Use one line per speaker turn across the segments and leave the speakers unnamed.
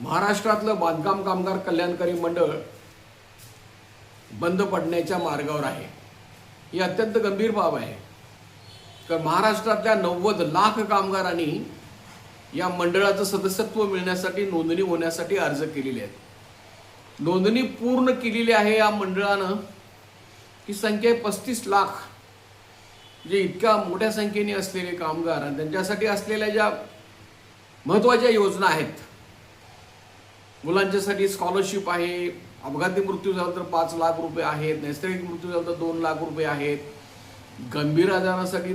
महाराष्ट्रातलं बांधकाम कामगार कल्याणकारी मंडळ बंद पडण्याच्या मार्गावर आहे. ही अत्यंत गंभीर बाब आहे. तर महाराष्ट्रातल्या नव्वद लाख कामगारांनी या मंडळाचं सदस्यत्व मिळण्यासाठी नोंदणी होण्यासाठी अर्ज केलेले आहेत. नोंदणी पूर्ण केलेली आहे या मंडळानं. ही संख्या आहे पस्तीस लाख. जे इतक्या मोठ्या संख्येने असलेले कामगार आणि त्यांच्यासाठी असलेल्या ज्या महत्त्वाच्या योजना आहेत मुलांच्यासाठी स्कॉलरशिप आहे. अपघाती मृत्यू झाला तर पाच लाख रुपये आहेत. नैसर्गिक मृत्यू झाला तर दोन लाख रुपये आहेत. गंभीर आजारासाठी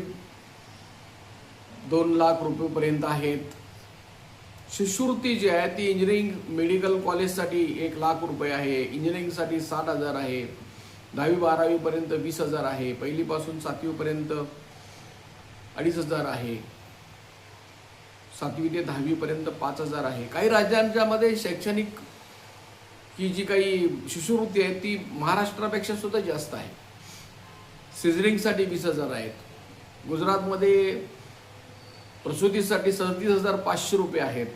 दोन लाख रुपयेपर्यंत आहेत. शिष्यवृत्ती जी आहे ती इंजिनिअरिंग मेडिकल कॉलेजसाठी एक लाख रुपये आहे. इंजिनिअरिंगसाठी साठ हजार आहे. दहावी बारावीपर्यंत वीस हजार आहे. पहिलीपासून सातवीपर्यंत अडीच हजार आहे. सातवी ते दहावीपर्यंत पाच हजार आहे. काही राज्यांच्यामध्ये शैक्षणिक ही जी काही शिष्यवृत्ती आहे ती महाराष्ट्रापेक्षा सुद्धा जास्त आहे. सिझरिंगसाठी वीस हजार आहेत. गुजरातमध्ये प्रसूतीसाठी सदतीस हजार पाचशे रुपये आहेत.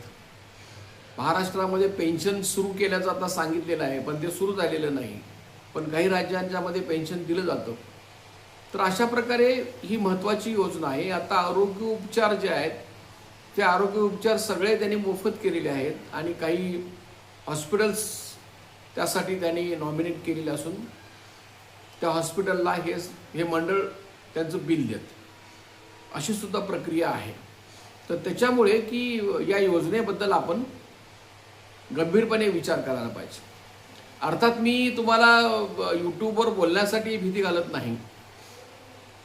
महाराष्ट्रामध्ये पेन्शन सुरू केल्याचं आता सांगितलेलं आहे पण ते सुरू झालेलं नाही. पण काही राज्यांच्यामध्ये पेन्शन दिलं जातं. तर अशा प्रकारे ही महत्त्वाची योजना आहे. आता आरोग्य उपचार जे आहेत ते आरोग्य उपचार सगळे त्यांनी मोफत केलेले आहेत आणि काही हॉस्पिटल्स त्यासाठी त्यांनी नॉमिनेट केलेले असून त्या हॉस्पिटलला हे हे मंडळ त्यांचं बिल देत. अशी सुद्धा प्रक्रिया आहे. तर त्याच्यामुळे की या योजनेबद्दल आपण गंभीरपणे विचार करायला पाहिजे. अर्थात मी तुम्हाला यूट्यूबवर बोलण्यासाठी भीती घालत नाही.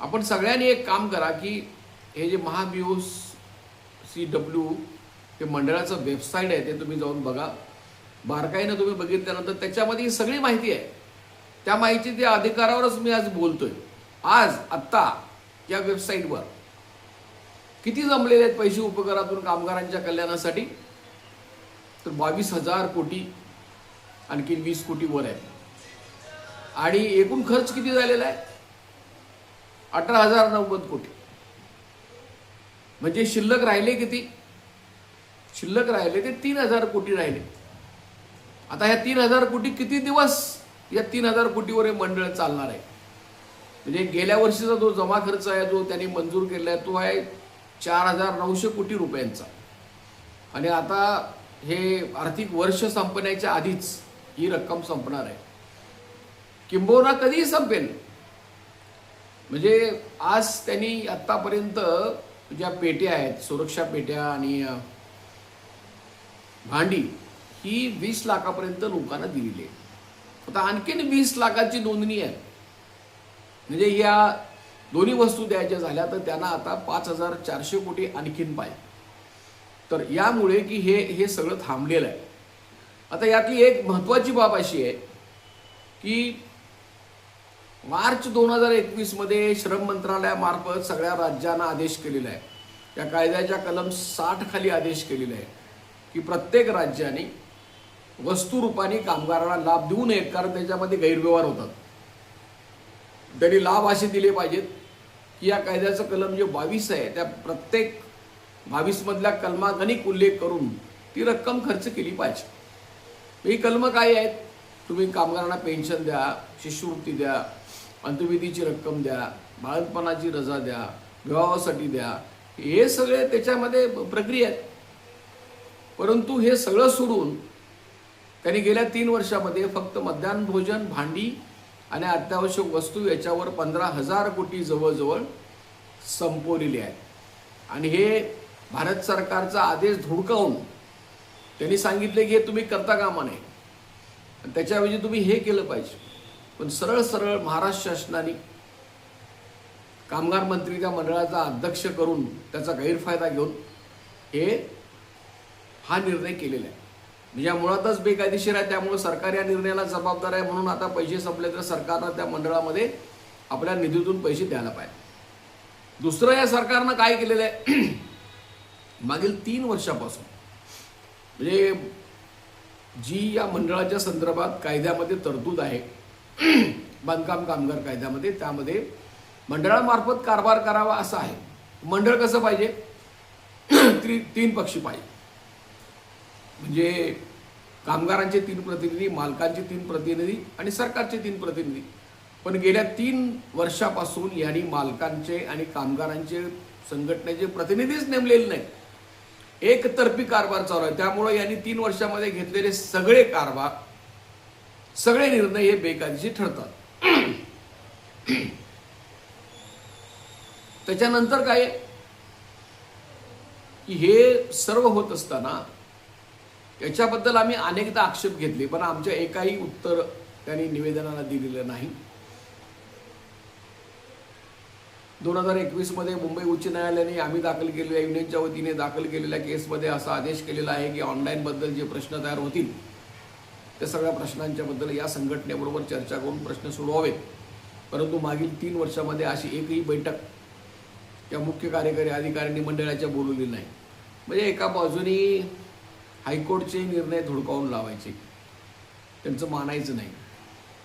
आपण सगळ्यांनी एक काम करा की हे जे महाबिओ सी डब्ल्यू हे मंडळाचं वेबसाईट आहे ते तुम्ही जाऊन बघा. बारकाईनं तुम्ही बघितल्यानंतर त्याच्यामध्ये ही सगळी माहिती आहे. त्या माहिती त्या अधिकारावरच मी आज बोलतोय. आज आत्ता या वेबसाईटवर. किती जमलेले आहेत पैसे उपकरातून कामगारांच्या कल्याणासाठी? तर बावीस हजार कोटी आणखी वीस कोटी वर आहे. आणि एकूण खर्च किती झालेला आहे? अठरा हजार नव्वद कोटी. म्हणजे शिल्लक राहिले किती? शिल्लक राहिले ते तीन हजार कोटी राहिले. आता ह्या तीन हजार कोटी किती दिवस या तीन हजार कोटीवर हे मंडळ चालणार आहे? म्हणजे गेल्या वर्षीचा जो जमा खर्च आहे जो त्यांनी मंजूर केला आहे तो आहे चार हजार नऊशे कोटी रुपयांचा. आणि आता हे आर्थिक वर्ष संपण्याच्या आधीच ही रक्कम संपणार आहे. किंबहुना कधीही संपेल. म्हणजे आज त्यांनी आत्तापर्यंत ज्या पेट्या आहेत सुरक्षा पेट्या आणि भांडी ही वीस लाखापर्यंत लोकांना दिलेली आहे आता आणखीन वीस लाखाची नोंदणी आहे. म्हणजे या दोन्ही वस्तू द्यायच्या झाल्या तर त्यांना आता पाच हजार चारशे कोटी आणखीन पाहिजे तर यामुळे की हे हे सगळं थांबलेलं आहे. आता यातली एक महत्त्वाची बाब अशी आहे की मार्च दोन हजार एकवीसमध्ये श्रम मंत्रालयामार्फत सगळ्या राज्यांना आदेश केलेला आहे. त्या कायद्याच्या कलम साठ खाली आदेश केलेला आहे की प्रत्येक राज्याने वस्तुरूपाने कामगारांना लाभ देऊ नयेत कारण त्याच्यामध्ये गैरव्यवहार होतात. त्यांनी लाभ असे दिले पाहिजेत की या कायद्याचं कलम जे बावीस आहे त्या प्रत्येक बावीसमधल्या कलमात अनेक उल्लेख करून ती रक्कम खर्च केली पाहिजे. ही कलमं काय आहेत? तुम्ही कामगारांना पेन्शन द्या शिष्यवृत्ती द्या अंतविधीची रक्कम द्या बाळंतपणाची रजा द्या विवाहासाठी द्या हे सगळे त्याच्यामध्ये प्रक्रिया आहेत. परंतु हे सगळं सोडून त्यांनी गेल्या तीन वर्षामध्ये फक्त मध्यान्ह भोजन भांडी आणि अत्यावश्यक वस्तू याच्यावर पंधरा हजार कोटी जवळजवळ संपवलेली आहे आणि हे भारत सरकारचा आदेश धुडकावून त्यांनी सांगितले की हे तुम्ही करता कामा नये. त्याच्याऐवजी तुम्ही हे केलं पाहिजे. पण सरळ सरळ महाराष्ट्र शासनाने कामगार मंत्री त्या मंडळाचा अध्यक्ष करून त्याचा गैरफायदा घेऊन हे हा निर्णय केलेला आहे. म्हणजे मुळातच बेकायदेशीर आहे त्यामुळे सरकार या निर्णयाला जबाबदार आहे म्हणून आता पैसे संपले तर सरकारनं त्या मंडळामध्ये आपल्या निधीतून पैसे द्यायला पाहिजे. दुसरं या सरकारनं काय केलेलं आहे? मागील तीन वर्षापासून म्हणजे जी या मंडळाच्या संदर्भात कायद्यामध्ये तरतूद आहे बांधकाम कामगार कायद्यामध्ये त्यामध्ये मंडळामार्फत कारभार करावा असं आहे. मंडळ कसं पाहिजे? त्री तीन पक्षी पाहिजे. म्हणजे कामगारांचे तीन प्रतिनिधी मालकांचे तीन प्रतिनिधी आणि सरकारचे तीन प्रतिनिधी. पण गेल्या तीन वर्षापासून यांनी मालकांचे आणि कामगारांचे संघटनेचे प्रतिनिधीच नेमलेले नाही एकतर्फी कारभार चालू आहे. त्यामुळे यांनी तीन वर्षामध्ये घेतलेले सगळे कारभार सगळे निर्णय हे बेकायदेशीर ठरतात. त्याच्यानंतर काय की हे सर्व होत असताना याच्याबद्दल आम्ही अनेकदा आक्षेप घेतले पण आमच्या एकाही उत्तर त्यांनी निवेदनाला दिलेलं नाही. दोन हजार एकवीसमध्ये मुंबई उच्च न्यायालयाने आम्ही दाखल केलेल्या युनियनच्या वतीने दाखल केलेल्या केसमध्ये असा आदेश केलेला आहे की ऑनलाईनबद्दल जे प्रश्न तयार होतील त्या सगळ्या प्रश्नांच्याबद्दल या संघटनेबरोबर चर्चा करून प्रश्न सोडवावेत. परंतु मागील तीन वर्षामध्ये अशी एकही बैठक या मुख्य कार्यकारी अधिकाऱ्यांनी मंडळाच्या बोलवली नाही. म्हणजे एका बाजूनी हायकोर्टचे निर्णय धुडकावून लावायचे. त्यांचं मानायचं नाही.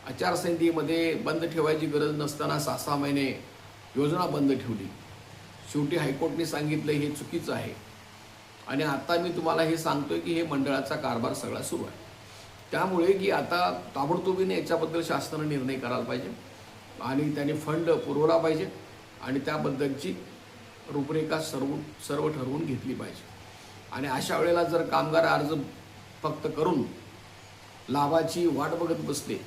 आचारसंहितेमध्ये बंद ठेवायची गरज नसताना सहा सहा महिने योजना बंद ठेवली. शेवटी हायकोर्टने सांगितलं हे चुकीचं आहे. आणि आता मी तुम्हाला हे सांगतोय की हे मंडळाचा कारभार सगळा सुरू आहे. त्यामुळे की आता ताबडतोबीने याच्याबद्दल शासनानं निर्णय करायला पाहिजे आणि त्याने फंड पुरवला पाहिजे आणि त्याबद्दलची रूपरेखा सर्व सर्व ठरवून घेतली पाहिजे. आणि अशा वेळेला जर कामगार अर्ज फक्त करून लाभाची वाट बघत बसले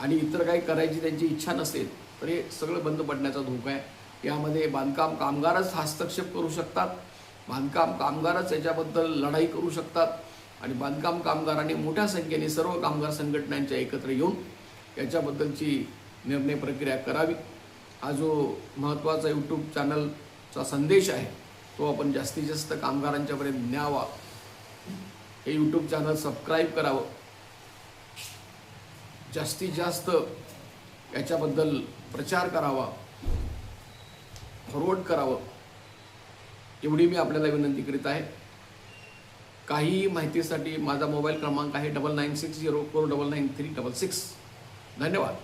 आणि इतर काही करायची त्यांची इच्छा नसेल तर हे सगळं बंद पडण्याचा धोका आहे. यामध्ये बांधकाम कामगारच हस्तक्षेप करू शकतात बांधकाम कामगारच याच्याबद्दल लढाई करू शकतात आणि बांधकाम कामगारांनी मोठ्या संख्येने सर्व कामगार संघटनांच्या एकत्र येऊन याच्याबद्दलची निर्णय प्रक्रिया करावी. हा जो महत्त्वाचा यूट्यूब चॅनलचा संदेश आहे तो आपण जास्तीत जास्त कामगारांच्यापर्यंत न्यावा. हे यूट्यूब चॅनल सबस्क्राईब करावं. जास्तीत जास्त याच्याबद्दल प्रचार करावा. फॉरवर्ड करावं. एवढी मी आपल्याला विनंती करीत आहे. काही माहितीसाठी माझा मोबाईल क्रमांक आहे double nine six zero four double nine three double six. धन्यवाद.